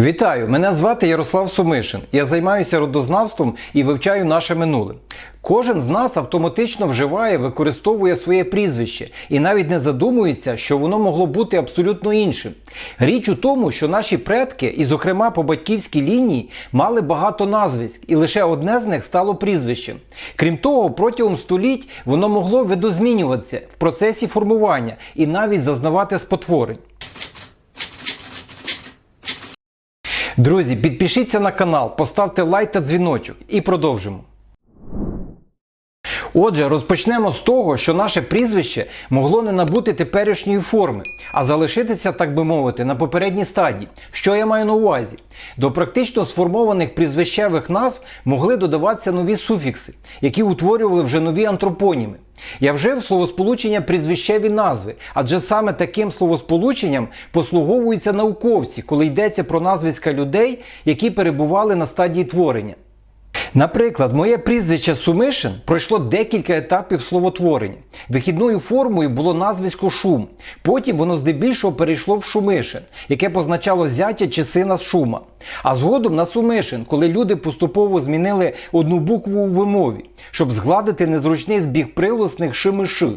Вітаю! Мене звати Ярослав Сумишин. Я займаюся родознавством і вивчаю наше минуле. Кожен з нас автоматично вживає, використовує своє прізвище і навіть не задумується, що воно могло бути абсолютно іншим. Річ у тому, що наші предки, і зокрема по батьківській лінії, мали багато назвиськ, і лише одне з них стало прізвищем. Крім того, протягом століть воно могло видозмінюватися в процесі формування і навіть зазнавати спотворень. Друзі, підпишіться на канал, поставте лайк та дзвіночок і продовжимо. Отже, розпочнемо з того, що наше прізвище могло не набути теперішньої форми, а залишитися, так би мовити, на попередній стадії. Що я маю на увазі? До практично сформованих прізвищевих назв могли додаватися нові суфікси, які утворювали вже нові антропоніми. Я вжив словосполучення прізвищеві назви, адже саме таким словосполученням послуговуються науковці, коли йдеться про назвиська людей, які перебували на стадії творення. Наприклад, моє прізвище Сумишин пройшло декілька етапів словотворення. Вихідною формою було назвисько Шум. Потім воно здебільшого перейшло в Шумишин, яке позначало зятя чи сина Шума. А згодом на Сумишин, коли люди поступово змінили одну букву у вимові, щоб згладити незручний збіг прилосних шимиши.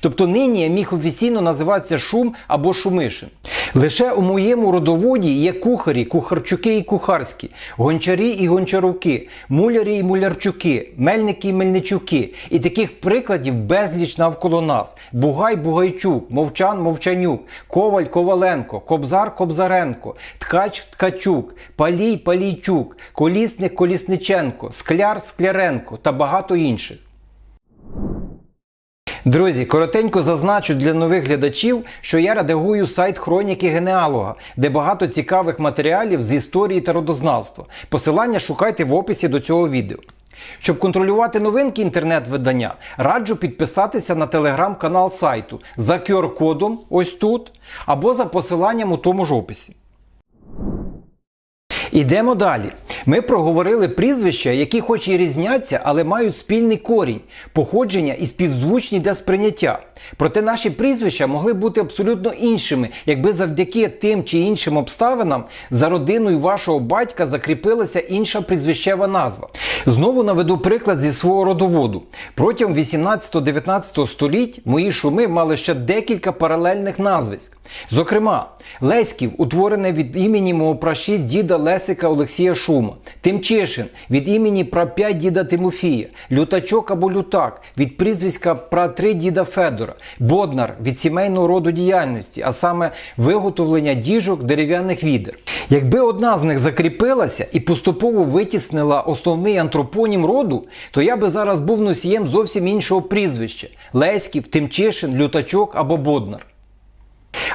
Тобто нині я міг офіційно називатися Шум або Шумишин. Лише у моєму родоводі є кухарі, кухарчуки і кухарські, гончарі і гончаруки, мулярі і мулярчуки, мельники і мельничуки. І таких прикладів безліч навколо нас: Бугай Бугайчук, Мовчан Мовчанюк, Коваль Коваленко, Кобзар Кобзаренко, Ткач Ткачук, Палій Палійчук, Колісник Колісниченко, Скляр Скляренко та багато інших. Друзі, коротенько зазначу для нових глядачів, що я редагую сайт Хроніки генеалога, де багато цікавих матеріалів з історії та родознавства. Посилання шукайте в описі до цього відео. Щоб контролювати новинки інтернет-видання, раджу підписатися на телеграм-канал сайту за QR-кодом ось тут, або за посиланням у тому ж описі. Ідемо далі. Ми проговорили прізвища, які хоч і різняться, але мають спільний корінь, походження і співзвучні для сприйняття. Проте наші прізвища могли бути абсолютно іншими, якби завдяки тим чи іншим обставинам за родиною вашого батька закріпилася інша прізвищева назва. Знову наведу приклад зі свого родоводу. Протягом 18-19 століть мої шуми мали ще декілька паралельних назвиськ. Зокрема, Леськів, утворене від імені мого пращість діда Лесика Олексія Шума, Тимчишин від імені прап'я діда Тимофія, Лютачок або Лютак від прізвиська пратри діда Федора, Боднар від сімейного роду діяльності, а саме виготовлення діжок дерев'яних відер. Якби одна з них закріпилася і поступово витіснила основний антропонім роду, то я би зараз був носієм зовсім іншого прізвища Леськів, Тимчишин, Лютачок або Боднар.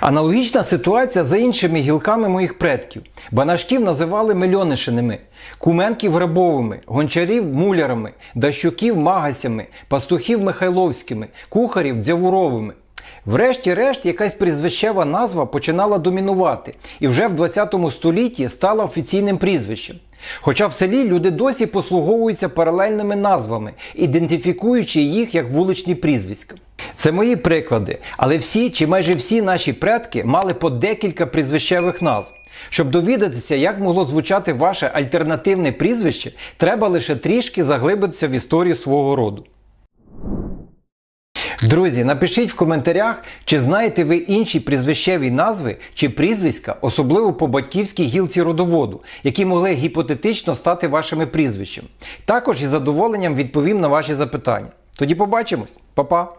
Аналогічна ситуація за іншими гілками моїх предків. Банашків називали мельонишиними, куменків грабовими, гончарів мулярами, дащуків магасями, пастухів михайловськими, кухарів дзявуровими. Врешті-решт, якась прізвищева назва починала домінувати і вже в 20 столітті стала офіційним прізвищем. Хоча в селі люди досі послуговуються паралельними назвами, ідентифікуючи їх як вуличні прізвиська. Це мої приклади, але всі чи майже всі наші предки мали по декілька прізвищевих назв. Щоб довідатися, як могло звучати ваше альтернативне прізвище, треба лише трішки заглибитися в історію свого роду. Друзі, напишіть в коментарях, чи знаєте ви інші прізвищеві назви чи прізвиська, особливо по батьківській гілці родоводу, які могли гіпотетично стати вашими прізвищами. Також із задоволенням відповім на ваші запитання. Тоді побачимось, Па-па!